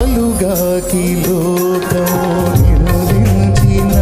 పాలుగాకి లోకం నిందించిన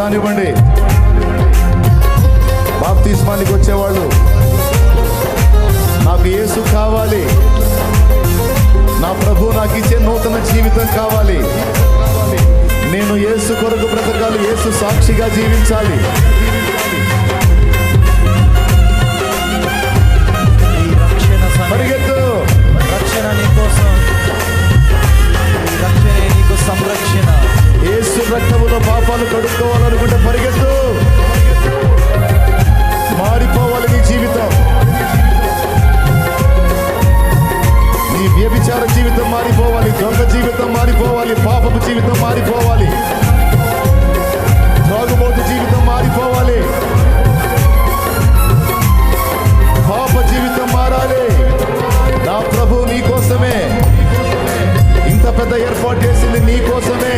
రక్షణకు బాప్తీస్మానికి బాప్తిస్మానికి వచ్చేవాళ్ళు నాకు యేసు కావాలి. నా ప్రభు నాకు ఇచ్చే నూతన జీవితం కావాలి. నేను యేసు కొరకు బ్రతకాలి యేసు సాక్షిగా జీవించాలి. వ్యభిచార జీవితం మారిపోవాలి దొంగ జీవితం మారిపోవాలి పాపపు జీవితం మారిపోవాలి. త్రాగుబోతు జీవితం మారిపోవాలి. పాప జీవితం మారాలి. నా ప్రభు నీ కోసమే. ఇంత పెద్ద ఏర్పాటు చేసింది నీ కోసమే.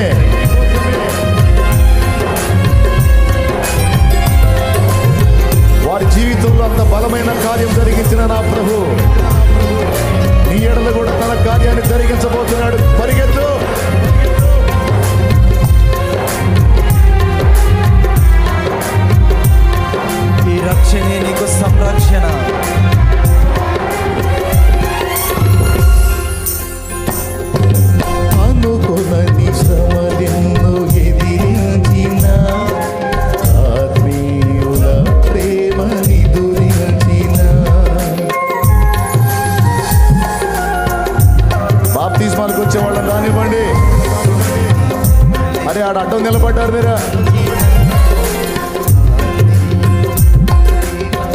వారి జీవితంలో అంత బలమైన కార్యం జరిగించిన నా ప్రభు. అరే ఆడ అడ్డం నిలబడ్డారు మీరా.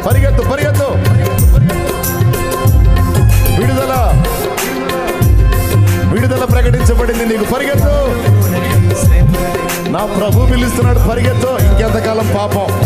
పరిగెత్తు పరిగెత్తు. విడుదల. విడుదల ప్రకటించబడింది నీకు. పరిగెత్తు. నా ప్రభు పిలుస్తున్నాడు పరిగెత్తు. ఇంకెంతకాలం పాపం.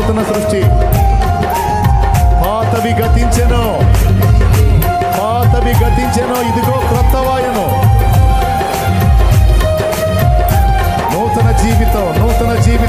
నూతన సృష్టి. పాతవి గతించెను. పాతవి గతించెను. ఇదిగో క్రొత్తవాయను నూతన జీవితం నూతన జీవితం.